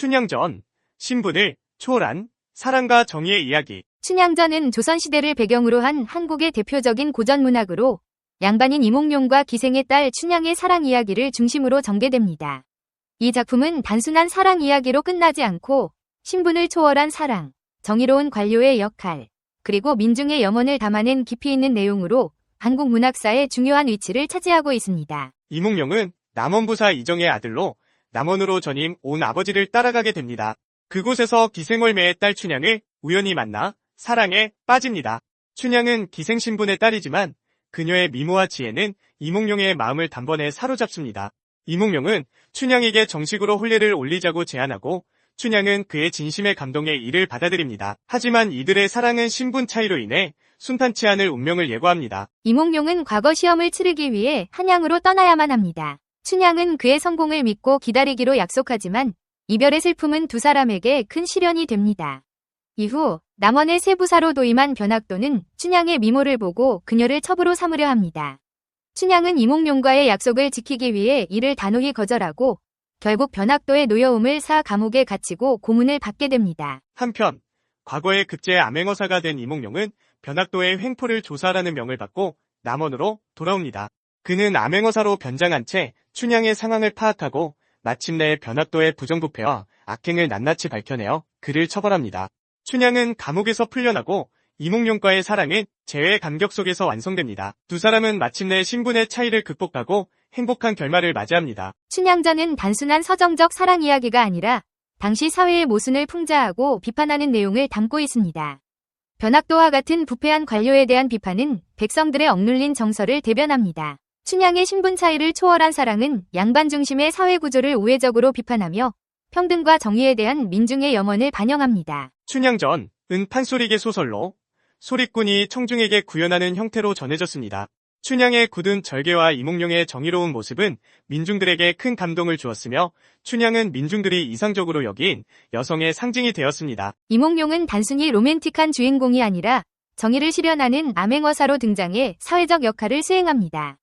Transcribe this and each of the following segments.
춘향전, 신분을 초월한 사랑과 정의의 이야기. 춘향전은 조선시대를 배경으로 한 한국의 대표적인 고전문학으로 양반인 이몽룡과 기생의 딸 춘향의 사랑 이야기를 중심으로 전개됩니다. 이 작품은 단순한 사랑 이야기로 끝나지 않고 신분을 초월한 사랑, 정의로운 관료의 역할, 그리고 민중의 염원을 담아낸 깊이 있는 내용으로 한국 문학사의 중요한 위치를 차지하고 있습니다. 이몽룡은 남원부사 이정의 아들로 남원으로 전임 온 아버지를 따라가게 됩니다. 그곳에서 기생월매의 딸 춘향을 우연히 만나 사랑에 빠집니다. 춘향은 기생 신분의 딸이지만 그녀의 미모와 지혜는 이몽룡의 마음을 단번에 사로잡습니다. 이몽룡은 춘향에게 정식으로 혼례를 올리자고 제안하고 춘향은 그의 진심의 감동에 이를 받아들입니다. 하지만 이들의 사랑은 신분 차이로 인해 순탄치 않을 운명을 예고합니다. 이몽룡은 과거 시험을 치르기 위해 한양으로 떠나야만 합니다. 춘향은 그의 성공을 믿고 기다리기로 약속하지만 이별의 슬픔은 두 사람에게 큰 시련이 됩니다. 이후 남원의 세부사로 도임한 변학도는 춘향의 미모를 보고 그녀를 첩으로 삼으려 합니다. 춘향은 이몽룡과의 약속을 지키기 위해 이를 단호히 거절하고 결국 변학도의 노여움을 사 감옥에 갇히고 고문을 받게 됩니다. 한편 과거의 급제 암행어사가 된 이몽룡은 변학도의 횡포를 조사하라는 명을 받고 남원으로 돌아옵니다. 그는 암행어사로 변장한 채 춘향의 상황을 파악하고 마침내 변학도의 부정부패와 악행을 낱낱이 밝혀내어 그를 처벌합니다. 춘향은 감옥에서 풀려나고 이몽룡과의 사랑은 재회의 감격 속에서 완성됩니다. 두 사람은 마침내 신분의 차이를 극복하고 행복한 결말을 맞이합니다. 춘향전은 단순한 서정적 사랑 이야기가 아니라 당시 사회의 모순을 풍자하고 비판하는 내용을 담고 있습니다. 변학도와 같은 부패한 관료에 대한 비판은 백성들의 억눌린 정서를 대변합니다. 춘향의 신분 차이를 초월한 사랑은 양반 중심의 사회 구조를 우회적으로 비판하며 평등과 정의에 대한 민중의 염원을 반영합니다. 춘향전 은 판소리계 소설로 소리꾼이 청중에게 구현하는 형태로 전해졌습니다. 춘향의 굳은 절개와 이몽룡의 정의로운 모습은 민중들에게 큰 감동을 주었으며 춘향은 민중들이 이상적으로 여긴 여성의 상징이 되었습니다. 이몽룡은 단순히 로맨틱한 주인공이 아니라 정의를 실현하는 암행어사로 등장해 사회적 역할을 수행합니다.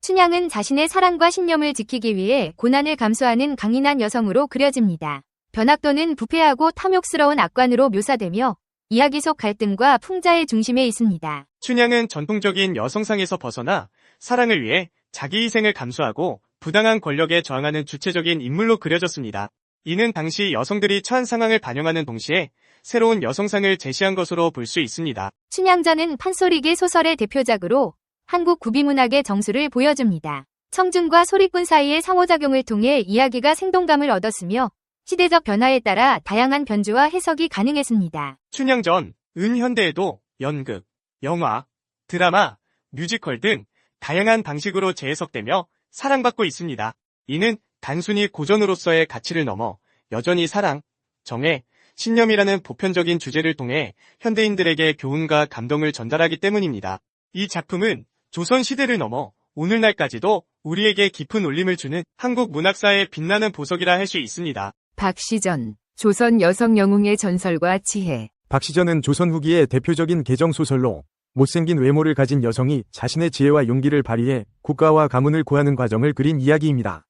춘향은 자신의 사랑과 신념을 지키기 위해 고난을 감수하는 강인한 여성으로 그려집니다. 변학도는 부패하고 탐욕스러운 악관으로 묘사되며 이야기 속 갈등과 풍자의 중심에 있습니다. 춘향은 전통적인 여성상에서 벗어나 사랑을 위해 자기 희생을 감수하고 부당한 권력에 저항하는 주체적인 인물로 그려졌습니다. 이는 당시 여성들이 처한 상황을 반영하는 동시에 새로운 여성상을 제시한 것으로 볼 수 있습니다. 춘향전은 판소리계 소설의 대표작으로 한국 구비문학의 정수를 보여줍니다. 청중과 소리꾼 사이의 상호작용을 통해 이야기가 생동감을 얻었으며 시대적 변화에 따라 다양한 변주와 해석이 가능했습니다. 춘향 전, 은현대에도 연극, 영화, 드라마, 뮤지컬 등 다양한 방식으로 재해석되며 사랑받고 있습니다. 이는 단순히 고전으로서의 가치를 넘어 여전히 사랑, 정의, 신념이라는 보편적인 주제를 통해 현대인들에게 교훈과 감동을 전달하기 때문입니다. 이 작품은 조선 시대를 넘어 오늘날까지도 우리에게 깊은 울림을 주는 한국 문학사의 빛나는 보석이라 할 수 있습니다. 박시전, 조선 여성 영웅의 전설과 지혜. 박시전은 조선 후기의 대표적인 개정소설로 못생긴 외모를 가진 여성이 자신의 지혜와 용기를 발휘해 국가와 가문을 구하는 과정을 그린 이야기입니다.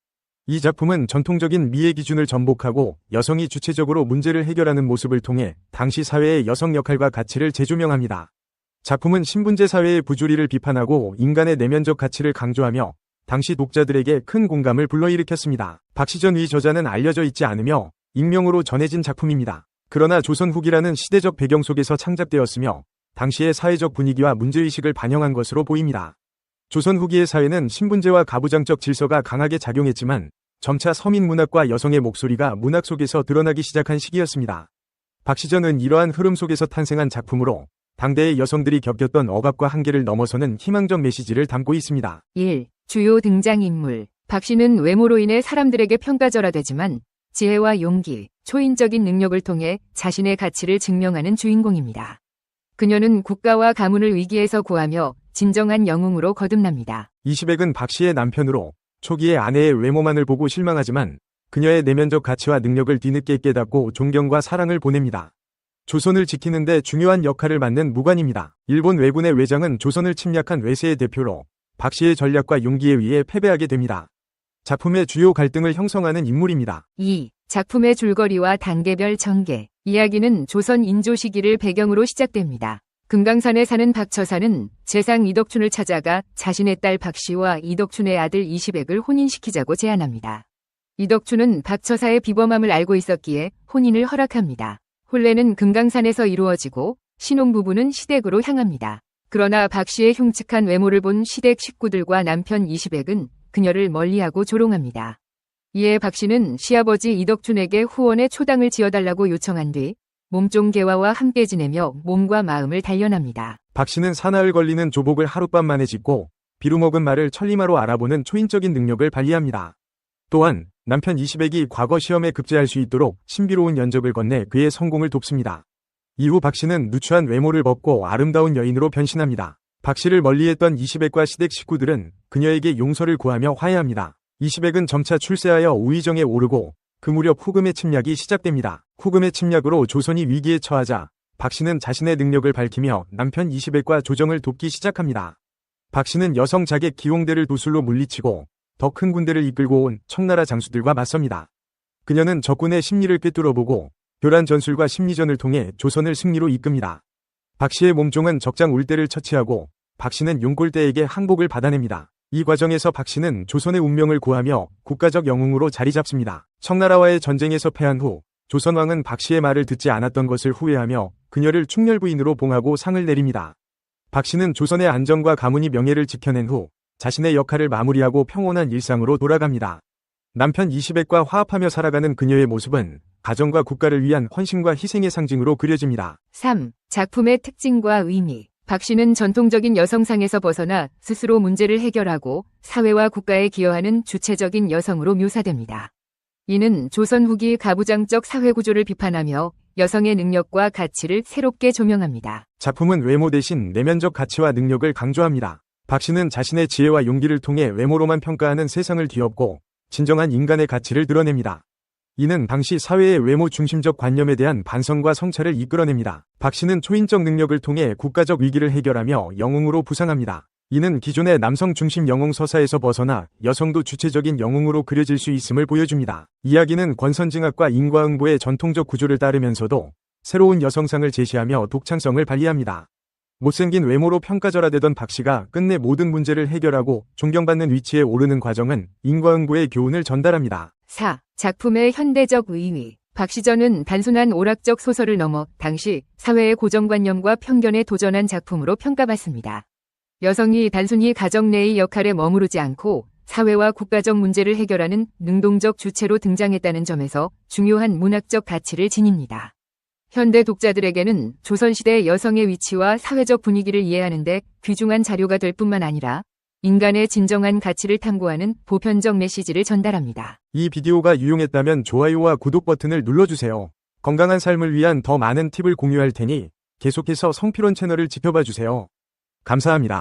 이 작품은 전통적인 미의 기준을 전복하고 여성이 주체적으로 문제를 해결하는 모습을 통해 당시 사회의 여성 역할과 가치를 재조명합니다. 작품은 신분제 사회의 부조리를 비판하고 인간의 내면적 가치를 강조하며 당시 독자들에게 큰 공감을 불러일으켰습니다. 박시전 위 저자는 알려져 있지 않으며 익명으로 전해진 작품입니다. 그러나 조선 후기라는 시대적 배경 속에서 창작되었으며 당시의 사회적 분위기와 문제의식을 반영한 것으로 보입니다. 조선 후기의 사회는 신분제와 가부장적 질서가 강하게 작용했지만 점차 서민 문학과 여성의 목소리가 문학 속에서 드러나기 시작한 시기였습니다. 박시전은 이러한 흐름 속에서 탄생한 작품으로 당대의 여성들이 겪었던 억압과 한계를 넘어서는 희망적 메시지를 담고 있습니다. 1. 주요 등장인물. 박 씨는 외모로 인해 사람들에게 평가절하되지만 지혜와 용기, 초인적인 능력을 통해 자신의 가치를 증명하는 주인공입니다. 그녀는 국가와 가문을 위기에서 구하며 진정한 영웅으로 거듭납니다. 이시백은 박 씨의 남편으로 초기에 아내의 외모만을 보고 실망하지만 그녀의 내면적 가치와 능력을 뒤늦게 깨닫고 존경과 사랑을 보냅니다. 조선을 지키는데 중요한 역할을 맡는 무관입니다. 일본 왜군의 외장은 조선을 침략한 외세의 대표로 박 씨의 전략과 용기에 의해 패배하게 됩니다. 작품의 주요 갈등을 형성하는 인물입니다. 2. 작품의 줄거리와 단계별 전개, 이야기는 조선 인조 시기를 배경으로 시작됩니다. 금강산에 사는 박처사는 재상 이덕춘을 찾아가 자신의 딸 박씨와 이덕춘의 아들 이시백을 혼인시키자고 제안합니다. 이덕춘은 박처사의 비범함을 알고 있었기에 혼인을 허락합니다. 혼례는 금강산에서 이루어지고 신혼부부는 시댁으로 향합니다. 그러나 박 씨의 흉측한 외모를 본 시댁 식구들과 남편 이시백은 그녀를 멀리하고 조롱합니다. 이에 박 씨는 시아버지 이덕춘에게 후원의 초당을 지어달라고 요청한 뒤 몸종 개화와 함께 지내며 몸과 마음을 단련합니다. 박 씨는 사나흘 걸리는 조복을 하룻밤 만에 짓고 비루먹은 말을 천리마로 알아보는 초인적인 능력을 발휘합니다. 또한 남편 이시백이 과거 시험에 급제할 수 있도록 신비로운 연접을 건네 그의 성공을 돕습니다. 이후 박 씨는 누추한 외모를 벗고 아름다운 여인으로 변신합니다. 박 씨를 멀리했던 이시백과 시댁 식구들은 그녀에게 용서를 구하며 화해합니다. 이시백은 점차 출세하여 우의정에 오르고 그 무렵 후금의 침략이 시작됩니다. 후금의 침략으로 조선이 위기에 처하자 박 씨는 자신의 능력을 밝히며 남편 이시백과 조정을 돕기 시작합니다. 박 씨는 여성 자객 기용대를 도술로 물리치고 더 큰 군대를 이끌고 온 청나라 장수들과 맞섭니다. 그녀는 적군의 심리를 꿰뚫어보고 교란 전술과 심리전을 통해 조선을 승리로 이끕니다. 박 씨의 몸종은 적장 울대를 처치하고 박 씨는 용골대에게 항복을 받아냅니다. 이 과정에서 박 씨는 조선의 운명을 구하며 국가적 영웅으로 자리 잡습니다. 청나라와의 전쟁에서 패한 후 조선왕은 박 씨의 말을 듣지 않았던 것을 후회하며 그녀를 충렬부인으로 봉하고 상을 내립니다. 박 씨는 조선의 안정과 가문이 명예를 지켜낸 후 자신의 역할을 마무리하고 평온한 일상으로 돌아갑니다. 남편 이시백과 화합하며 살아가는 그녀의 모습은 가정과 국가를 위한 헌신과 희생의 상징으로 그려집니다. 3. 작품의 특징과 의미. 박 씨는 전통적인 여성상에서 벗어나 스스로 문제를 해결하고 사회와 국가에 기여하는 주체적인 여성으로 묘사됩니다. 이는 조선 후기 가부장적 사회 구조를 비판하며 여성의 능력과 가치를 새롭게 조명합니다. 작품은 외모 대신 내면적 가치와 능력을 강조합니다. 박 씨는 자신의 지혜와 용기를 통해 외모로만 평가하는 세상을 뒤엎고 진정한 인간의 가치를 드러냅니다. 이는 당시 사회의 외모 중심적 관념에 대한 반성과 성찰을 이끌어냅니다. 박 씨는 초인적 능력을 통해 국가적 위기를 해결하며 영웅으로 부상합니다. 이는 기존의 남성 중심 영웅 서사에서 벗어나 여성도 주체적인 영웅으로 그려질 수 있음을 보여줍니다. 이야기는 권선징악과 인과응보의 전통적 구조를 따르면서도 새로운 여성상을 제시하며 독창성을 발휘합니다. 못생긴 외모로 평가절하되던 박 씨가 끝내 모든 문제를 해결하고 존경받는 위치에 오르는 과정은 인과응보의 교훈을 전달합니다. 4. 작품의 현대적 의미. 박시전은 단순한 오락적 소설을 넘어 당시 사회의 고정관념과 편견에 도전한 작품으로 평가받습니다. 여성이 단순히 가정 내의 역할에 머무르지 않고 사회와 국가적 문제를 해결하는 능동적 주체로 등장했다는 점에서 중요한 문학적 가치를 지닙니다. 현대 독자들에게는 조선시대 여성의 위치와 사회적 분위기를 이해하는데 귀중한 자료가 될 뿐만 아니라 인간의 진정한 가치를 탐구하는 보편적 메시지를 전달합니다. 이 비디오가 유용했다면 좋아요와 구독 버튼을 눌러주세요. 건강한 삶을 위한 더 많은 팁을 공유할 테니 계속해서 성필원 채널을 지켜봐 주세요. 감사합니다.